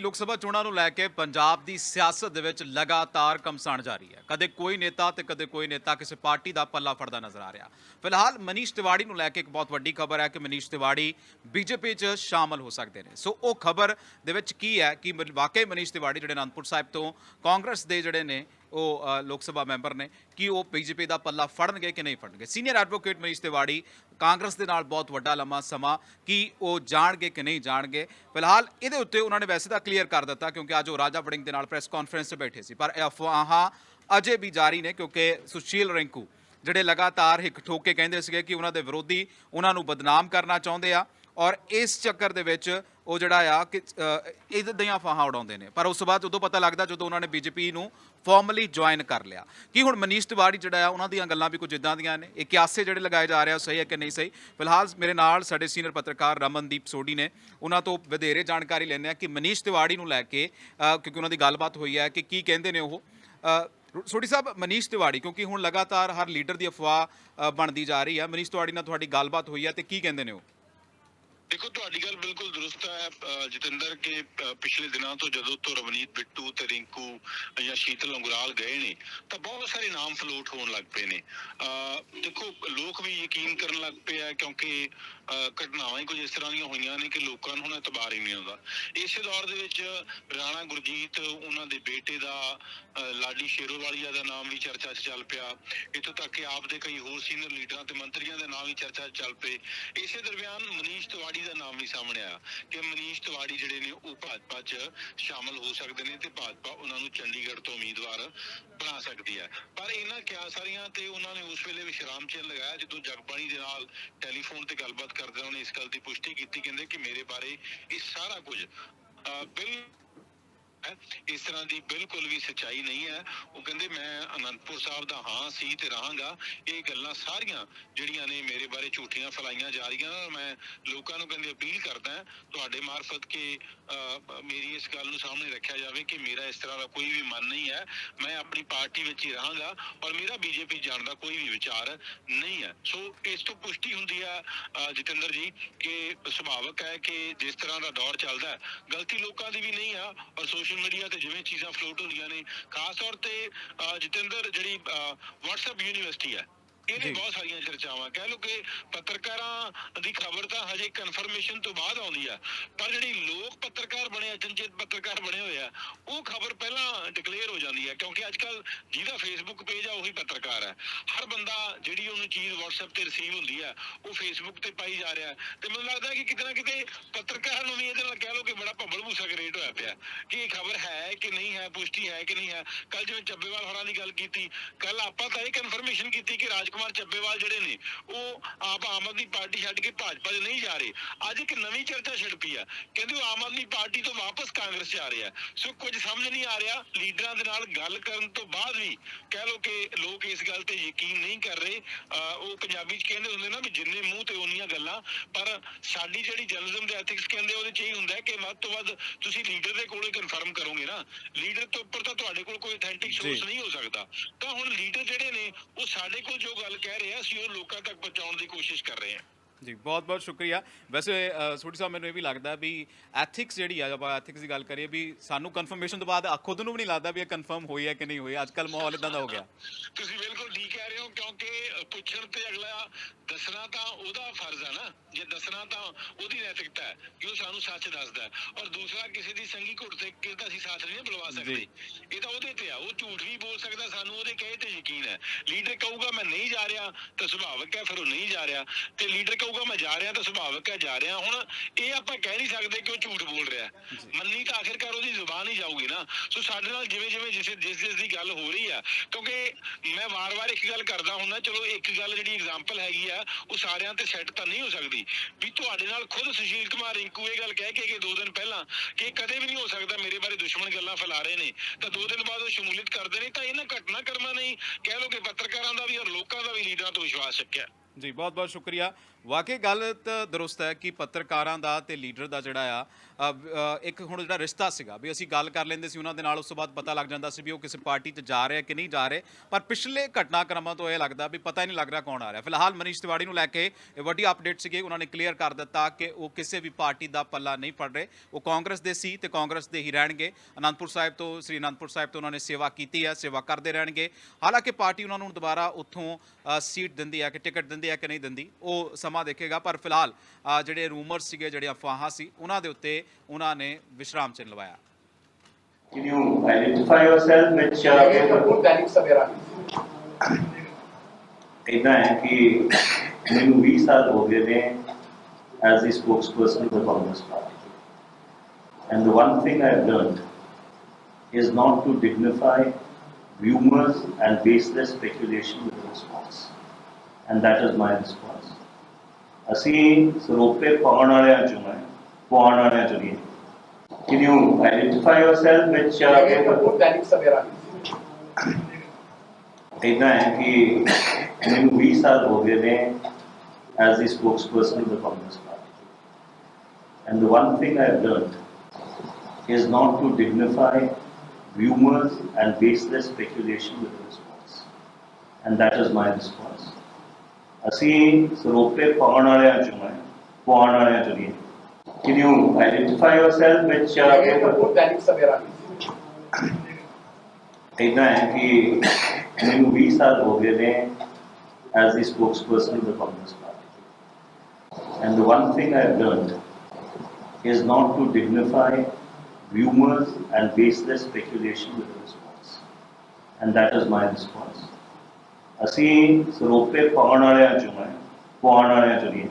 ਲੋਕ ਸਭਾ ਚੋਣਾਂ ਨੂੰ ਲੈ ਕੇ ਪੰਜਾਬ ਦੀ ਸਿਆਸਤ ਦੇ ਵਿੱਚ ਲਗਾਤਾਰ ਕਮਸਾਣ ਜਾਰੀ ਹੈ। ਕਦੇ ਕੋਈ ਨੇਤਾ ਤੇ ਕਦੇ ਕੋਈ ਨੇਤਾ ਕਿਸੇ ਪਾਰਟੀ ਦਾ ਪੱਲਾ ਫੜਦਾ ਨਜ਼ਰ ਆ ਰਿਹਾ। ਫਿਲਹਾਲ ਮਨੀਸ਼ ਤਿਵਾੜੀ ਨੂੰ ਲੈ ਕੇ ਇੱਕ ਬਹੁਤ ਵੱਡੀ ਖਬਰ ਹੈ ਕਿ ਮਨੀਸ਼ ਤਿਵਾੜੀ ਬੀਜੇਪੀ 'ਚ ਸ਼ਾਮਲ ਹੋ ਸਕਦੇ ਨੇ। ਸੋ ਉਹ ਖਬਰ ਦੇ ਵਿੱਚ ਕੀ ਹੈ ਕਿ ਵਾਕਈ ਮਨੀਸ਼ ਤਿਵਾੜੀ ਜਿਹੜੇ ਅਨੰਦਪੁਰ ਸਾਹਿਬ ਤੋਂ ਕਾਂਗਰਸ ਦੇ ਜਿਹੜੇ ਨੇ ਉਹ ਲੋਕ ਸਭਾ ਮੈਂਬਰ ਨੇ ਕਿ ਉਹ ਬੀਜੇਪੀ ਦਾ ਪੱਲਾ ਫੜਨਗੇ ਕਿ ਨਹੀਂ ਫੜਨਗੇ। ਸੀਨੀਅਰ ਐਡਵੋਕੇਟ ਮਨੀਸ਼ ਤਿਵਾੜੀ, ਕਾਂਗਰਸ ਦੇ ਨਾਲ ਬਹੁਤ ਵੱਡਾ ਲੰਮਾ ਸਮਾਂ ਕਿ ਉਹ ਜਾਣਗੇ ਕਿ ਨਹੀਂ ਜਾਣਗੇ। ਫਿਲਹਾਲ ਇਹਦੇ ਉੱਤੇ ਉਹਨਾਂ ਨੇ ਵੈਸੇ ਤਾਂ ਕਲੀਅਰ ਕਰ ਦਿੱਤਾ ਕਿਉਂਕਿ ਅੱਜ ਉਹ ਰਾਜਾ ਵੜਿੰਗ ਦੇ ਨਾਲ ਪ੍ਰੈਸ ਕਾਨਫਰੰਸ 'ਤੇ ਬੈਠੇ ਸੀ। ਪਰ ਅਫਵਾਹਾਂ ਅਜੇ ਵੀ ਜਾਰੀ ਨੇ ਕਿਉਂਕਿ ਸੁਸ਼ੀਲ ਰਿੰਕੂ, ਜਿਹੜੇ ਲਗਾਤਾਰ ਇੱਕ ਠੋਕ ਕੇ ਕਹਿੰਦੇ ਸੀਗੇ ਕਿ ਉਹਨਾਂ ਦੇ ਵਿਰੋਧੀ ਉਹਨਾਂ ਨੂੰ ਬਦਨਾਮ ਕਰਨਾ ਚਾਹੁੰਦੇ ਆ। ਔਰ ਇਸ ਚੱਕਰ ਦੇ ਵਿੱਚ ਉਹ ਜਿਹੜਾ ਆ ਕਿ ਅ, ਦੀਆਂ ਫਾਹਾਂ ਉਡਾਉਂਦੇ ਨੇ। ਪਰ ਉਸ ਤੋਂ ਬਾਅਦ ਉਦੋਂ ਪਤਾ ਲੱਗਦਾ ਜਦੋਂ ਉਹਨਾਂ ਨੇ ਬੀਜੇਪੀ ਨੂੰ ਫਾਰਮਲੀ ਜੁਆਇਨ ਕਰ ਲਿਆ। ਕੀ ਹੁਣ ਮਨੀਸ਼ ਤਿਵਾੜੀ ਜਿਹੜਾ ਆ ਉਹਨਾਂ ਦੀਆਂ ਗੱਲਾਂ ਵੀ ਕੁਝ ਇਦਾਂ ਦੀਆਂ ਨੇ? ਇਹ ਕਿਆਸੇ ਜਿਹੜੇ ਲਗਾਏ ਜਾ ਰਹੇ ਆ ਉਹ ਸਹੀ ਹੈ ਕਿ ਨਹੀਂ ਸਹੀ? ਫਿਲਹਾਲ ਮੇਰੇ ਨਾਲ ਸਾਡੇ ਸੀਨੀਅਰ ਪੱਤਰਕਾਰ ਰਮਨਦੀਪ ਸੋਢੀ ਨੇ। ਉਹਨਾਂ ਤੋਂ ਵਧੇਰੇ ਜਾਣਕਾਰੀ ਲੈਂਦੇ ਆ ਕਿ ਮਨੀਸ਼ ਤਿਵਾੜੀ ਨੂੰ ਲੈ ਕੇ ਕਿਉਂਕਿ ਉਹਨਾਂ ਦੀ ਗੱਲਬਾਤ ਹੋਈ ਹੈ ਕਿ ਕੀ ਕਹਿੰਦੇ ਨੇ ਉਹ। ਸੋਢੀ ਸਾਹਿਬ ਮਨੀਸ਼ ਤਿਵਾੜੀ ਕਿਉਂਕਿ ਹੁਣ ਲਗਾਤਾਰ ਹਰ ਲੀਡਰ ਦੀ ਅਫਵਾਹ ਬਣਦੀ ਜਾ ਰਹੀ ਹੈ। ਮਨੀਸ਼ ਤਿਵਾੜੀ ਨਾਲ ਤੁਹਾਡੀ ਗੱਲਬਾਤ ਹੋਈ ਹੈ ਤੇ ਕੀ ਕਹਿੰਦੇ ਨੇ ਉਹ? ਦੇਖੋ ਤੁਹਾਡੀ ਗੱਲ ਬਿਲਕੁਲ ਦਰੁਸਤ ਹੈ ਅ, ਜਤਿੰਦਰ ਕਿ ਪਿਛਲੇ ਦਿਨਾਂ ਤੋਂ ਜਦੋਂ ਤੋਂ ਰਵਨੀਤ ਬਿੱਟੂ ਤੇ ਰਿੰਕੂ ਜਾਂ ਸ਼ੀਤਲ ਅੰਗਰਾਲ ਗਏ ਨੇ ਤਾਂ ਬਹੁਤ ਸਾਰੇ ਨਾਮ ਫਲੋਟ ਹੋਣ ਲੱਗ ਪਏ ਨੇ। ਅ, ਦੇਖੋ ਲੋਕ ਵੀ ਯਕੀਨ ਕਰਨ ਲੱਗ ਪਏ ਆ ਕਿਉਂਕਿ ਘਟਨਾਵਾਂ ਹੀ ਕੁਝ ਇਸ ਤਰ੍ਹਾਂ ਦੀਆਂ ਹੋਈਆਂ ਨੇ ਕਿ ਲੋਕਾਂ ਨੂੰ ਹੁਣ ਇਤਬਾਰ ਹੀ ਨਹੀਂ ਆਉਂਦਾ। ਇਸੇ ਦੌਰ ਦੇ ਵਿੱਚ ਰਾਣਾ ਗੁਰਜੀਤ, ਉਹਨਾਂ ਦੇ ਬੇਟੇ ਦਾ ਲਾਡੀ ਸ਼ੇਰੋਵਾਲੀਆ ਦਾ ਨਾਮ ਵੀ ਚਰਚਾ 'ਚ ਚੱਲ ਪਿਆ। ਇੱਥੋਂ ਤੱਕ ਕਿ ਆਪ ਦੇ ਕਈ ਹੋਰ ਸੀਨੀਅਰ ਲੀਡਰਾਂ ਤੇ ਮੰਤਰੀਆਂ ਦੇ ਨਾਮ ਵੀ ਚਰਚਾ 'ਚ ਚੱਲ ਪਏ। ਇਸੇ ਦਰਮਿਆਨ ਮਨੀਸ਼ ਤਿਵਾੜੀ ਦਾ ਨਾਮ ਵੀ ਸਾਹਮਣੇ ਆਇਆ ਕਿ ਮਨੀਸ਼ ਤਿਵਾੜੀ ਜਿਹੜੇ ਨੇ ਉਹ ਭਾਜਪਾ 'ਚ ਸ਼ਾਮਲ ਹੋ ਸਕਦੇ ਨੇ ਤੇ ਭਾਜਪਾ ਉਹਨਾਂ ਨੂੰ ਚੰਡੀਗੜ੍ਹ ਤੋਂ ਉਮੀਦਵਾਰ ਬਣਾ ਸਕਦੀ ਹੈ। ਪਰ ਇਹਨਾਂ ਕਿਆ ਸਾਰੀਆਂ ਤੇ ਉਹਨਾਂ ਨੇ ਉਸ ਵੇਲੇ ਵਿਸ਼ਰਾਮ ਚਿੰਨ੍ਹ ਲਗਾਇਆ ਜਦੋਂ ਜਗਬਾਣੀ ਦੇ ਨਾਲ ਟੈਲੀਫੋਨ ਤੇ ਗੱਲਬਾਤ ਕਰਦੇ ਉਹਨੇ ਇਸ ਗੱਲ ਦੀ ਪੁਸ਼ਟੀ ਕੀਤੀ ਕਹਿੰਦੇ ਕਿ ਮੇਰੇ ਬਾਰੇ ਇਹ ਸਾਰਾ ਕੁਝ ਅਹ, ਬਿਲ ਹੈ। ਇਸ ਤਰ੍ਹਾਂ ਦੀ ਬਿਲਕੁਲ ਵੀ ਸੱਚਾਈ ਨਹੀਂ ਹੈ। ਉਹ ਕਹਿੰਦੇ, ਮੈਂ ਅਨੰਦਪੁਰ ਸਾਹਿਬ ਦਾ ਹਾਂ, ਸੀ ਤੇ ਰਹਾਂਗਾ। ਇਹ ਗੱਲਾਂ ਸਾਰੀਆਂ ਜਿਹੜੀਆਂ ਨੇ ਮੇਰੇ ਬਾਰੇ ਝੂਠੀਆਂ ਫੈਲਾਈਆਂ ਜਾ ਰਹੀਆਂ, ਮੈਂ ਲੋਕਾਂ ਨੂੰ ਕਹਿੰਦੇ ਅਪੀਲ ਕਰਦਾ ਤੁਹਾਡੇ ਮਾਰਫਤ ਕਿ ਮੇਰੀ ਇਸ ਗੱਲ ਨੂੰ ਸਾਹਮਣੇ ਰੱਖਿਆ ਜਾਵੇ ਕਿ ਮੇਰਾ ਇਸ ਤਰ੍ਹਾਂ ਦਾ ਕੋਈ ਵੀ ਮਨ ਨਹੀਂ ਹੈ। ਮੈਂ ਆਪਣੀ ਪਾਰਟੀ ਵਿੱਚ ਹੀ ਰਹਾਂਗਾ ਔਰ ਮੇਰਾ ਬੀਜੇਪੀ ਜਾਣ ਦਾ ਕੋਈ ਵੀ ਵਿਚਾਰ ਨਹੀਂ ਹੈ। ਸੋ ਇਸ ਤੋਂ ਪੁਸ਼ਟੀ ਹੁੰਦੀ ਹੈ ਜਤਿੰਦਰ ਜੀ, ਕਿ ਸੁਭਾਵਕ ਹੈ ਕਿ ਜਿਸ ਤਰ੍ਹਾਂ ਦਾ ਦੌਰ ਚੱਲਦਾ ਗਲਤੀ ਲੋਕਾਂ ਦੀ ਵੀ ਨਹੀਂ ਆ ਔਰ ਸੋਸ਼ਲ ਮੀਡੀਆ ਤੇ ਜਿਵੇਂ ਚੀਜ਼ਾਂ ਫਲੋਟ ਹੁੰਦੀਆਂ ਨੇ ਖਾਸ ਤੌਰ ਤੇ ਅਹ, ਜਤਿੰਦਰ ਜਿਹੜੀ ਅਹ WhatsApp ਯੂਨੀਵਰਸਿਟੀ ਹੈ ਇਹਨੇ। ਬਹੁਤ ਸਾਰੀਆਂ ਚਰਚਾਵਾਂ। ਕਹਿ ਲਓ ਕਿ ਪੱਤਰਕਾਰਾਂ ਦੀ ਖਬਰ ਤਾਂ ਹਜੇ ਕਨਫਰਮੇਸ਼ਨ ਤੋਂ ਬਾਅਦ ਆਉਂਦੀ ਆ। ਪਰ ਜਿਹੜੀ ਲੋਕ ਪੱਤਰਕਾਰ ਬਣੇ ਅਚਨਚੇਤ ਪੱਤਰਕਾਰ ਬਣੇ ਹੋਏ ਆ ਉਹ ਖਬਰ ਪਹਿਲਾਂ ਡਿਕਲੇਅਰ ਹੋ ਜਾਂਦੀ ਹੈ ਕਿਉਂਕਿ ਅੱਜ ਕੱਲ ਜਿਹਦਾ ਫੇਸਬੁੱਕ ਪੇਜ ਆ ਉਹੀ ਪੱਤਰਕਾਰ ਹੈ ਹਰ ਬੰਦਾ ਜਿਹੜੀ ਉਹਨੂੰ ਚੀਜ਼ WhatsApp ਤੇ ਰਿਸੀਵ ਹੁੰਦੀ ਆ ਉਹ ਫੇਸਬੁੱਕ ਤੇ ਪਾਈ ਜਾ ਰਿਹਾ। ਤੇ ਮੈਨੂੰ ਲੱਗਦਾ ਕਿ ਕਿਤੇ ਨਾ ਕਿਤੇ ਪੱਤਰਕਾਰ ਨੂੰ ਵੀ ਇਹਦੇ ਨਾਲ ਕਹਿ ਲਓ ਕਿ ਬੜਾ ਭੰਬਲ ਭੂਸਾ ਕ੍ਰੀਏਟ ਹੋਇਆ ਪਿਆ ਕਿ ਇਹ ਖਬਰ ਹੈ ਕਿ ਨਹੀਂ ਹੈ ਪੁਸ਼ਟੀ ਹੈ ਕਿ ਨਹੀਂ ਹੈ। ਕੱਲ ਜਿਵੇਂ ਚੱਬੇਵਾਲ ਹੋਰਾਂ ਦੀ ਗੱਲ ਕੀਤੀ ਕੱਲ ਆਪਾਂ ਤਾਂ ਇਹ ਕਨਫਰਮੇਸ਼ਨ ਕੀਤੀ ਕਿ ਰਾਜਕੁਮਾਰ ਚੱਬੇਵਾਲ ਜਿਹੜੇ ਨੇ ਉਹ ਆਪ ਆਮ ਆਦਮੀ ਪਾਰਟੀ ਛੱਡ ਕੇ ਭਾਜਪਾ 'ਚ ਨਹੀਂ ਜਾ ਰਹੇ। ਅੱਜ ਇੱਕ ਨਵੀਂ ਚਰਚਾ ਛਿੜ ਪਈ ਆ। ਕਹਿੰਦੇ ਉਹ ਆਮ ਆਦਮੀ ਪਾਰਟੀ ਤੋਂ ਵਾਪਸ ਕਾਂਗਰਸ 'ਚ ਆ ਰਿਹਾ। ਸੋ ਕੁਝ ਸਮਝ ਨਹੀਂ ਆ ਰਿਹਾ। ਲੀਡਰਾਂ ਦੇ ਨਾਲ ਗੱਲ ਕਰਨ ਤੋਂ ਬਾਅਦ ਵੀ ਕਹਿ ਲਓ ਕਿ ਲੋਕ ਇਸ ਗੱਲ ਤੇ ਯਕੀਨ ਨਹੀਂ ਕਰ ਰਹੇ। ਉਹ ਪੰਜਾਬੀ 'ਚ ਕਹਿੰਦੇ ਹੁੰਦੇ ਨਾ ਵੀ ਜਿੰਨੇ ਮੂੰਹ ਤੇ ਉਨੀਆਂ ਗੱਲਾਂ। ਪਰ ਸਾਡੀ ਜਿਹੜੀ ਜਰਨਲਿਜ਼ਮ ਦੇ ਐਥਿਕਸ ਕਹਿੰਦੇ ਉਹਦੇ 'ਚ ਇਹ ਹੁੰਦਾ ਕਿ ਵੱਧ ਤੋਂ ਵੱਧ ਤੁਸੀਂ ਲੀਡਰ ਦੇ ਕੋਲੋਂ ਕਨਫਰਮ ਕਰੋਗੇ ਨਾ। ਲੀਡਰ ਤੋਂ ਉੱਪਰ ਤਾਂ ਤੁਹਾਡੇ ਕੋਲ ਕੋਈ ਅਥੈਂਟਿਕ ਸੋਰਸ। ਨਹੀਂ ਹੋ ਸਕਦਾ। ਤਾਂ ਹੁਣ ਲੀਡਰ ਜਿਹੜੇ ਨੇ ਉਹ ਸਾਡੇ ਕੋਲ ਜੋ ਗੱਲ ਕਹਿ ਰਹੇ ਆ ਅਸੀਂ ਉਹ ਲੋਕਾਂ ਤੱਕ ਪਹੁੰਚਾਉਣ ਦੀ ਕੋਸ਼ਿਸ਼ ਕਰ ਰਹੇ ਹਾਂ ਜੀ ਬਹੁਤ ਬਹੁਤ ਸ਼ੁਕਰੀਆ। ਵੈਸੇ ਸੋਢੀ ਸਾਹਿਬ ਮੈਨੂੰ ਇਹ ਵੀ ਲੱਗਦਾ ਵੀ ਐਥਿਕਸ ਜਿਹੜੀ ਆ ਆਪਾਂ ਐਥਿਕਸ ਦੀ ਗੱਲ ਕਰੀਏ ਵੀ ਸਾਨੂੰ ਕਨਫਰਮੇਸ਼ਨ ਤੋਂ ਬਾਅਦ ਖੁਦ ਨੂੰ ਵੀ ਨਹੀਂ ਲੱਗਦਾ ਵੀ ਇਹ ਕਨਫਰਮ ਹੋਈ ਹੈ ਕਿ ਨਹੀਂ ਹੋਈ। ਅੱਜ ਕੱਲ ਮਾਹੌਲ ਇਦਾਂ ਦਾ ਹੋ ਗਿਆ। ਤੁਸੀਂ ਬਿਲਕੁਲ ਠੀਕ ਕਹਿ ਰਹੇ ਹੋ ਕਿਉਂਕਿ ਪੁੱਛਣ ਤੇ ਅਗਲਾ ਦੱਸਣਾ ਤਾਂ ਉਹਦਾ ਫਰਜ਼ ਹੈ ਨਾ। ਜੇ ਦੱਸਣਾ ਤਾਂ ਉਹਦੀ ਨੈਤਿਕਤਾ ਹੈ ਕਿ ਉਹ ਸਾਨੂੰ ਸੱਚ ਦੱਸਦਾ ਹੈ। ਔਰ ਦੂਸਰਾ ਕਿਸੇ ਦੀ ਸੰਗੀ ਘੁੱਟ ਤੇ ਕਿ ਤਾਂ ਅਸੀਂ ਸਾਥ ਨਹੀਂ ਬੁਲਵਾ ਸਕਦੇ। ਇਹ ਤਾਂ ਉਹਦੇ ਤੇ ਆ ਉਹ ਝੂਠ ਵੀ ਬੋਲ ਸਕਦਾ ਸਾਨੂੰ ਉਹਦੇ ਕਹੇ ਤੇ ਯਕੀਨ ਹੈ। ਲੀਡਰ ਕਹੂਗਾ ਮੈਂ ਨਹੀਂ ਜਾ ਰਿਹਾ ਤਾਂ ਸੁਭਾਵਕ ਹੈ ਫਿਰ ਉਹ ਨਹੀਂ ਜਾ ਰਿਹਾ। ਤੇ ਲੀਡਰ ਕਹੂਗਾ ਮੈਂ ਜਾ ਰਿਹਾ ਤਾਂ ਸੁਭਾਵਕ ਹੈ ਜਾ ਰਿਹਾ। ਹੁਣ ਇਹ ਆਪਾਂ ਕਹਿ ਨਹੀਂ ਸਕਦੇ ਕਿ ਉਹ ਝੂਠ ਬੋਲ ਰਿਹਾ। ਮੰਨੀ ਤਾਂ ਆਖਿਰਕਾਰ ਉਹਦੀ ਜ਼ੁਬਾਨ ਹੀ ਜਾਊਗੀ ਨਾ। ਸੋ ਸਾਡੇ ਨਾਲ ਜਿਵੇਂ ਜਿਵੇਂ ਜਿਸ ਜਿਸ ਜਿਸ ਦੀ ਗੱਲ ਹੋ ਰਹੀ ਆ ਕਿਉਂਕਿ ਮੈਂ ਵਾਰ-ਵਾਰ ਇੱਕ ਗੱਲ ਕਰਦਾ ਹੁੰਦਾ ਚਲੋ ਇੱਕ ਗੱਲ ਜਿਹੜੀ ਐਗਜ਼ਾਮਪਲ ਹੈਗੀ ਆ ਉਹ ਸਾਰਿਆਂ ਤੇ ਸੈੱਟ ਤਾਂ ਨਹੀਂ ਹੋ ਸਕਦੀ। ਵੀ ਤੁਹਾਡੇ ਨਾਲ ਖੁਦ ਸੁਸ਼ੀਲ ਕੁਮਾਰ ਰਿੰਕੂ ਇਹ ਗੱਲ ਕਹਿ ਕੇ ਕਿ ਦੋ ਦਿਨ ਪਹਿਲਾਂ ਕਿ ਕਦੇ ਵੀ ਨਹੀਂ ਹੋ ਸਕਦਾ ਮੇਰੇ ਬਾਰੇ ਦੁਸ਼ਮਣ ਗੱਲਾਂ ਫੈਲਾ ਰਹੇ ਨੇ। ਤਾਂ ਦੋ ਦਿਨ ਬਾਅਦ ਉਹ ਸ਼ਮੂਲੀਅਤ ਕਰਦੇ ਨੇ ਤਾਂ ਇਹਨਾਂ ਘਟਨਾ ਕਰਮਾਂ ਨਹੀਂ ਕਹਿ ਲਓ ਕਿ ਪੱਤਰਕਾਰਾਂ ਦਾ ਵੀ ਔਰ ਲੋਕਾਂ ਦਾ ਵੀ ਲੀਡਰਾਂ ਤੋਂ ਵਿਸ਼ਵਾਸ ਚੱਕਿਆ। ਜੀ ਬਹੁਤ ਬਹੁਤ ਸ਼ੁਕਰੀਆ। ਵਾਕਈ ਗੱਲ ਤਾਂ ਦਰੁਸਤ ਹੈ ਕਿ ਪੱਤਰਕਾਰਾਂ ਦਾ ਤੇ ਲੀਡਰ ਦਾ ਜਿਹੜਾ ਆ ਇੱਕ ਹੁਣ ਜਿਹੜਾ ਰਿਸ਼ਤਾ ਸੀਗਾ, ਵੀ ਅਸੀਂ ਗੱਲ ਕਰ ਲੈਂਦੇ ਸੀ, ਉਹਨਾਂ ਦੇ ਨਾਲ ਉਸ ਤੋਂ ਬਾਅਦ ਪਤਾ ਲੱਗ ਜਾਂਦਾ ਸੀ ਵੀ ਉਹ ਕਿਸੇ ਪਾਰਟੀ 'ਚ ਜਾ ਰਿਹਾ ਕਿ ਨਹੀਂ ਜਾ ਰਹੇ। ਪਰ ਪਿਛਲੇ ਘਟਨਾਕ੍ਰਮਾਂ ਤੋਂ ਇਹ ਲੱਗਦਾ ਵੀ ਪਤਾ ਹੀ ਨਹੀਂ ਲੱਗ ਰਿਹਾ ਕੌਣ ਆ ਰਿਹਾ। ਫਿਲਹਾਲ ਮਨੀਸ਼ ਤਿਵਾੜੀ ਨੂੰ ਲੈ ਕੇ ਇਹ ਵੱਡੀ ਅਪਡੇਟ ਸੀਗੀ, ਉਹਨਾਂ ਨੇ ਕਲੀਅਰ ਕਰ ਦਿੱਤਾ ਕਿ ਉਹ ਕਿਸੇ ਵੀ ਪਾਰਟੀ ਦਾ ਪੱਲਾ ਨਹੀਂ ਫੜ ਰਹੇ। ਉਹ ਕਾਂਗਰਸ ਦੇ ਸੀ ਤੇ ਕਾਂਗਰਸ ਦੇ ਹੀ ਰਹਿਣਗੇ। ਅਨੰਦਪੁਰ ਸਾਹਿਬ ਤੋਂ, ਸ੍ਰੀ ਅਨੰਦਪੁਰ ਸਾਹਿਬ ਤੋਂ ਉਹਨਾਂ ਨੇ ਸੇਵਾ ਕੀਤੀ ਹੈ, ਸੇਵਾ ਕਰਦੇ ਰਹਿਣਗੇ। ਹਾਲਾਂਕਿ ਪਾਰਟੀ ਉਹਨਾਂ ਨੂੰ ਦੁਬਾਰਾ ਉੱਥੋਂ ਸੀਟ ਦਿੰਦੀ ਹੈ ਕਿ ਟਿਕਟ ਦਿੰਦੀ ਹੈ ਕਿ ਨਹੀਂ ਦਿੰਦੀ, ਉਹ ਸਮਾਂ ਦੇਖੇਗਾ। ਪਰ ਫਿਲਹਾਲ ਜਿਹੜੇ ਰੂਮਰ ਸੀਗੇ, ਜਿਹੜੇ ਅਫਵਾਹਾਂ ਸੀ, ਉਹਨਾਂ ਦੇ ਉੱਤੇ ਉਹਨਾਂ ਨੇ ਵਿਸ਼ਰਾਮ ਚਿੰਨ੍ਹ ਲਵਾਇਆ Can you identify yourself Dainik Savera. ਇਦਾਂ ਹੈ ਕਿ ਮੈਨੂੰ 20 ਸਾਲ ਹੋ ਗਏ ਨੇ as the spokesperson of the Congress party. And the one thing I've learned is not to dignify rumors and baseless speculation with a response. And that is my response. ਅਸੀਂ ਸਰੋਪੇ ਪਾਉਣ ਵਾਲਿਆਂ ਚੋਂ ਹੈ ਪਾਉਣ ਵਾਲਿਆਂ ਚੋਂ ਨਹੀਂ Can you identify yourself with Sharav? Again, Kapoor, Dainik Savera. ਇਦਾਂ ਹੈ ਕਿ ਮੈਨੂੰ 20 ਸਾਲ ਹੋ ਗਏ ਨੇ as the spokesperson of the Congress party. And the one thing I've learned is not to dignify rumors and baseless speculation with a response. And that is my response. ਅਸੀਂ ਸਰੋਪੇ ਪਾਉਣ ਵਾਲਿਆਂ ਚੋਂ ਹੈ ਪਾਉਣ ਵਾਲਿਆਂ ਚੋਂ ਨਹੀਂ Can you identify yourself with Again, Sharav? Kapoor, Dainik Savera. ਇਦਾਂ ਹੈ ਕਿ ਮੈਨੂੰ 20 ਸਾਲ ਹੋ ਗਏ ਨੇ as the spokesperson of the Congress party. And the one thing I've learned is not to dignify rumors and baseless speculation with a response. And that is my response. ਅਸੀਂ ਸਰੋਪੇ ਪਾਉਣ ਵਾਲਿਆਂ ਚੋਂ ਹੈ ਪਾਉਣ ਵਾਲਿਆਂ ਚੋਂ ਨਹੀਂ